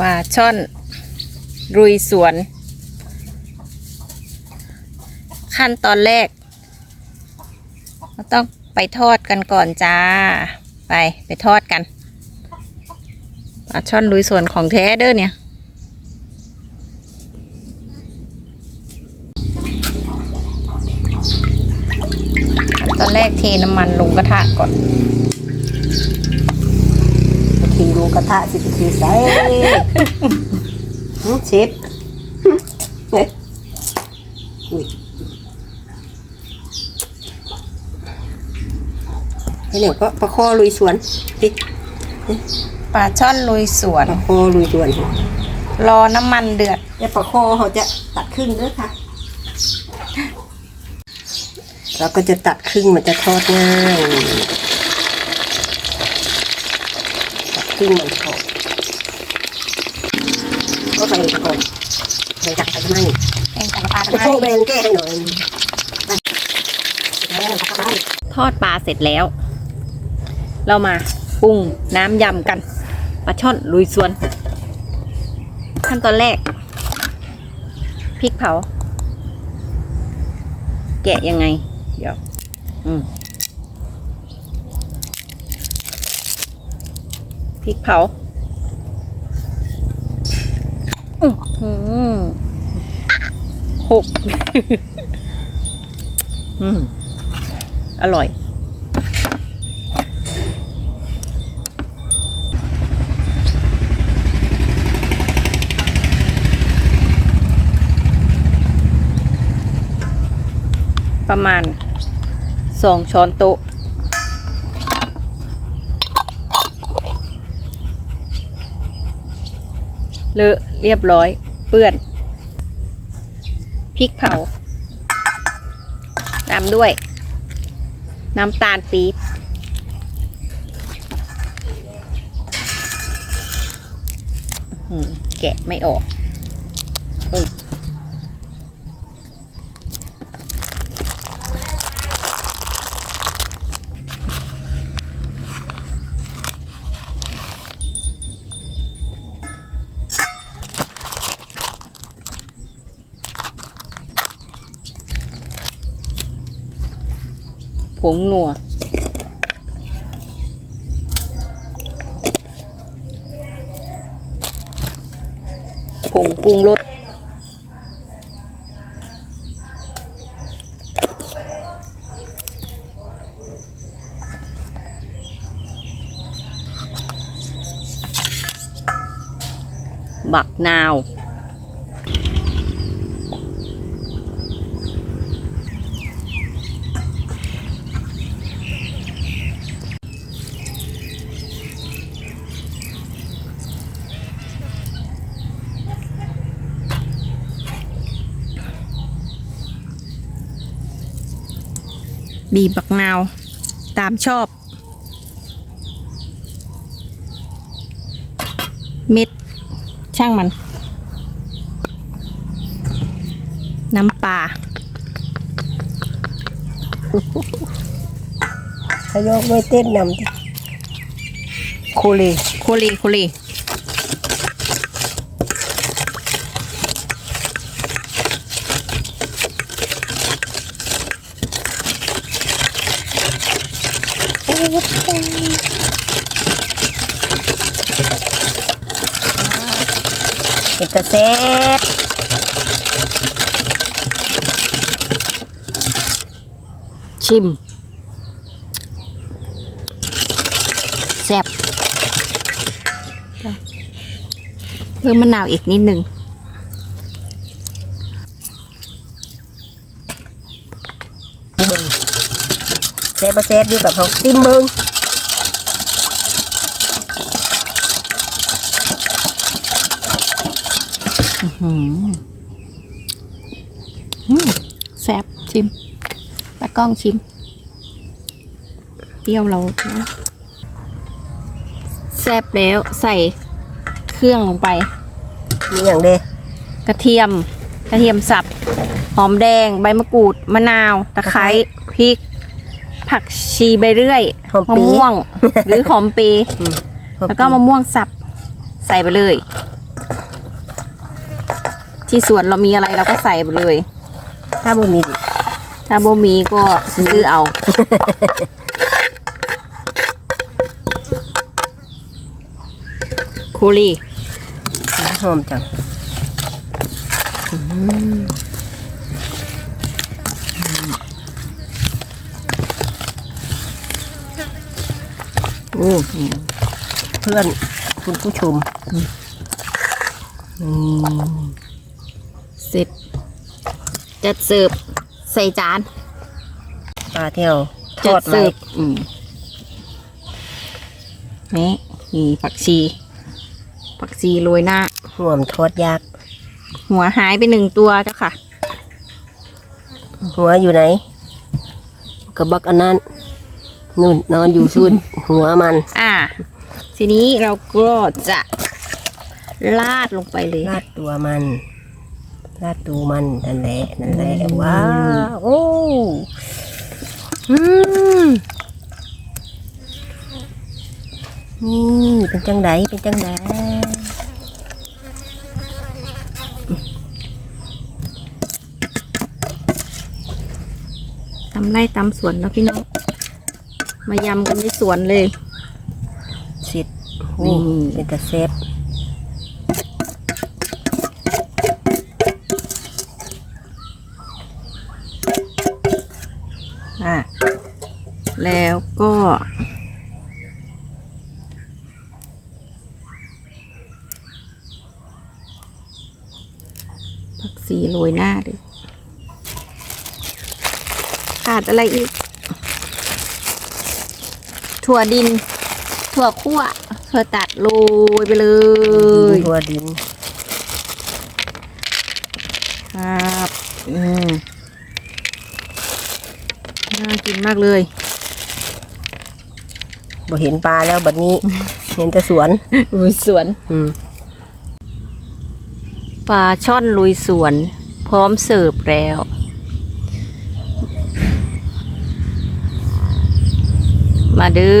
ปลาช่อนรุยสวน ขั้นตอนแรกเราต้องไปทอดกันก่อนจ้า ไปไปทอดกันปลาช่อนลุยสวนของแท้เด้อเนี่ยตอนแรกเทน้ำมันลงกระทะก่อน ทีดูกระทะสิบทีใส่หืมเชฟเฮ้ยอุ้ยไอ้เนี่ยก็ประคอลุยสวนพี่ปลาช่อนลุยสวน ประคอลุยสวน รอน้ำมันเดือดแต่ประคอเขาจะตัดครึ่งด้วยค่ะเราก็จะตัดครึ่งมันจะทอดง่าย ตัดครึ่งมันทอดก็ใส่ก่อนใส่จักรไปทำไมแกงจับปลาไปโชว์แบงแก้ให้หน่อยทอดปลาเสร็จแล้ว เรามาปรุงน้ำยำกันปลาช่อนลุยสวน ขั้นตอนแรกพริกเผา แกะยังไง เดี๋ยว อืม พริกเผาอื้อหือหกอืม อร่อย ประมาณสองช้อนโต๊ะ เลอะเรียบร้อย เปื้อนพริกเผา ตามด้วย น้ำตาลปี๊บแกะไม่ออก ผงนัวผงปรุงรสบักนาว บีบบักนาว ตามชอบ เม็ด ช่างมัน น้ำปลาขยกไว้เต้นนำดิโคเลโคลีโคลี เป็นตะเซ็ตชิมแซ่บเพิ่มมะนาวอีกนิดนึง เซฟบ่เซฟอยู่กับเขาติมเบิงอืมอืมแซ่บชิมตากล้องชิม เปรี้ยวเรานะแซ่บแล้วใส่เครื่องลงไป มีอย่างเดกระเทียม กระเทียมสับ หอมแดง ใบมะกรูด มะนาว ตะไคร้ พริก ผักชีใบเรื่อยหอมมะปี ม่วง หรือหอมปีอืมแล้วก็มะม่วงสับใส่ไปเลย ที่สวนเรามีอะไรเราก็ใส่ไปเลย ถ้าบ่มีถ้าบ่มีก็ซื้อเอา คูลี่หอมจัง นี่เพื่อนคุณผู้ชมอืมเสร็จจัดเสิร์ฟใส่จานปลาเที่ยวทจัอดดไว้เสิร์ฟอืมนี่มีผักชี ผักชีโรยหน้าห่วมทอดยาก หัวหายไปหนึ่งตัวเจ้าค่ะ หัวอยู่ไหนกระบักอันนั้น นู่นนอนอยู่ซุนหัวมัน อ่า ทีนี้เราก็จะลาดลงไปเลย ลาดตัวมันลาดตัวมันนั่นแหละนั่นแหละว้าวโอ้อืมนี่เป็นจังไดเป็นจังไดตำไร่ตำสวนแล้วพี่น้อง มายำกันในสวนเลยสิทธิ์นี่นี่เป็นตะเซฟอะแล้วก็ผักสีโรยหน้าเลยขาดอะไรอีก ถั่วดิน ถั่วคั่วถั่วตัดโรยไปเลยหัวดิน ครับอืมน่ากินมากเลยบ่เห็นปลาแล้วบัดนี้ เห็นแต่สวนลุยสวนอืมปลาช่อนลุยสวน พร้อมเสิร์ฟแล้ว มาดื้อ